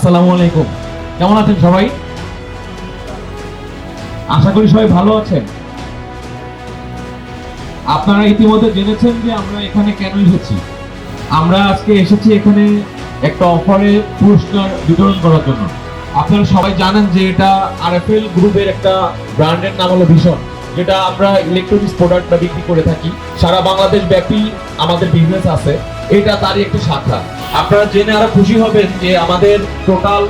আসসালামু আলাইকুম। কেমন আছেন সবাই? আশা করি সবাই ভালো আছেন। আপনারা ইতিমধ্যে জেনেছেন যে আমরা এখানে কেন এসেছি। আমরা আজকে এসেছি এখানে একটা অফারে পুরস্কার বিতরণ করার জন্য। আপনারা সবাই জানেন যে এটা আরএফএল গ্রুপের একটা ব্র্যান্ডের নাম হলো ভীষণ যেটা আমরা ইলেকট্রনিক্স প্রোডাক্টটা বিক্রি করে থাকি। সারা বাংলাদেশ ব্যাপী আমাদের বিজনেস আছে। এটা তারই একটি শাখা। আপনারা জেনে আরও খুশি হবেন যে আমাদের টোটাল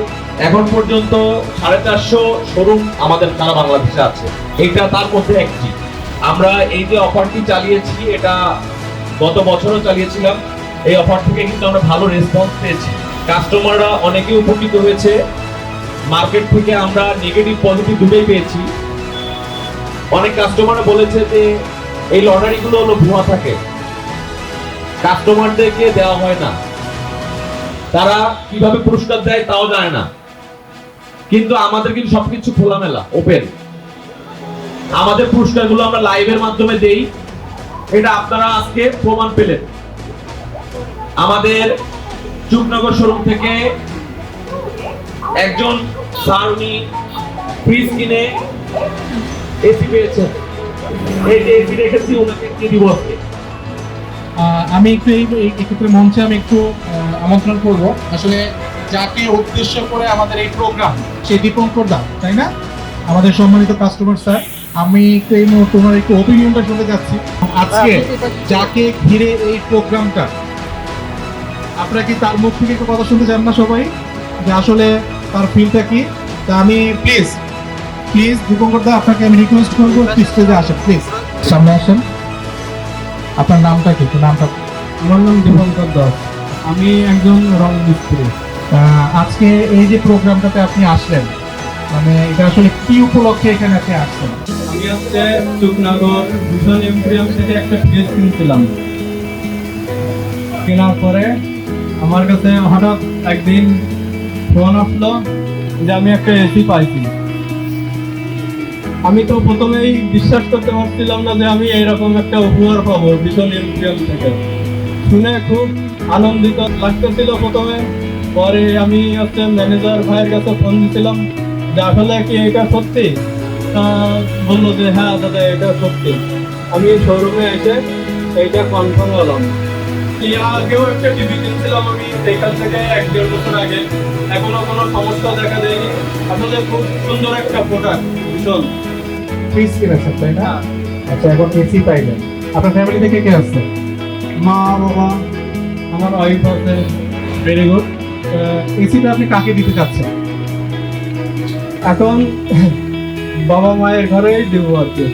এখন পর্যন্ত সাড়ে চারশো শোরুম আমাদের সারা বাংলাদেশে আছে। এটা তার মধ্যে একটি। আমরা এই যে অফারটি চালিয়েছি, এটা গত বছরও চালিয়েছিলাম। এই অফার থেকে কিন্তু আমরা ভালো রেসপন্স পেয়েছি। কাস্টমাররা অনেকেই উপকৃত হয়েছে। মার্কেট থেকে আমরা নেগেটিভ পজিটিভ দুটোই পেয়েছি। অনেক কাস্টমাররা বলেছে যে এই লটারিগুলো হলো ভুয়া থাকে। কাস্টমারদেরকে দেওয়া হয় না। তারা কীভাবে পুরস্কার দেয় তাও জানে না। কিন্তু আমাদের কিন্তু সবকিছু খোলামেলা ওপেন আমাদের পুরস্কারগুলো আমরা লাইভের মাধ্যমে দেই। এটা আপনারা আজকে প্রমাণ পেলেন। আমাদের চুকনগর শোরুম থেকে একজন স্যার উনি ফ্রিজ কিনে এসি পেয়েছেন। এই যে এসি রেখেছি, ওনাকে দিব আজকে। আমি একটু এই এক্ষেত্রে মঞ্চে আমি একটু আমন্ত্রণ করব। আসলে যাকে উদ্দেশ্য করে আমাদের এই প্রোগ্রাম সেই দীপঙ্কর দা, তাই না? আমাদের সম্মানিত কাস্টমার স্যার আমি একটু এই মুহূর্তে ওনার একটু ওপিনিয়নটা শুনতে যাচ্ছি। আজকে যাকে ঘিরে এই প্রোগ্রামটা আপনারা কি তার মুখ থেকে একটু কথা শুনতে চান না সবাই? যে আসলে তার ফিলটা কি? তা আমি প্লিজ প্লিজ দীপঙ্কর দা, আপনাকে আমি রিকোয়েস্ট করব স্টেজে আসেন প্লিজ সামনে আসেন। আপনার নামটা কি? নামটা? আমার নাম দীপঙ্কর দাস। আমি একজন রং মিস্ত্রি। আজকে এই যে প্রোগ্রামটাতে আপনি আসলেন মানে এটা আসলে কি উপলক্ষে এখানে আপনি আসছেন আমি হচ্ছে চুকনগর ভূষণ এমপ্রিয়াম থেকে একটা ফ্রিজ কিনছিলাম। কেনার পরে আমার কাছে হঠাৎ একদিন ফোন আসলো যে আমি একটা এসি পাইছি। আমি তো প্রথমেই বিশ্বাস করতে পারছিলাম না যে আমি এইরকম একটা উপহার পাবো ভীষণ এমপ্রিয়াম থেকে। শুনে খুব আনন্দিত লাগতেছিল প্রথমে। পরে আমি হচ্ছে ম্যানেজার ভাইয়ের কাছে ফোন দিছিলাম যে, আসলে কি এটা সত্যি? তা বলল যে হ্যাঁ দাদা, এটা সত্যি। আমি শোরুমে এসে এইটা কনফার্ম হলাম। আগেও একটা টিভি কিনছিলাম আমি সেখান থেকে এক দেড় বছর আগে। এখনও কোনো সমস্যা দেখা দেয়নি। আসলে খুব সুন্দর একটা প্রোডাক্ট ভীষণ। ফ্রিজ কিনেছেন তাই না? আচ্ছা এখন এসি পাইলেন। আপনার ফ্যামিলি থেকে কে আসছে মা বাবা আমার ওয়াইফ আছে। ভেরি গুড এসিটা আপনি কাকে দিতে চাচ্ছেন? এখন বাবা মায়ের ঘরেই দেবো আর কি।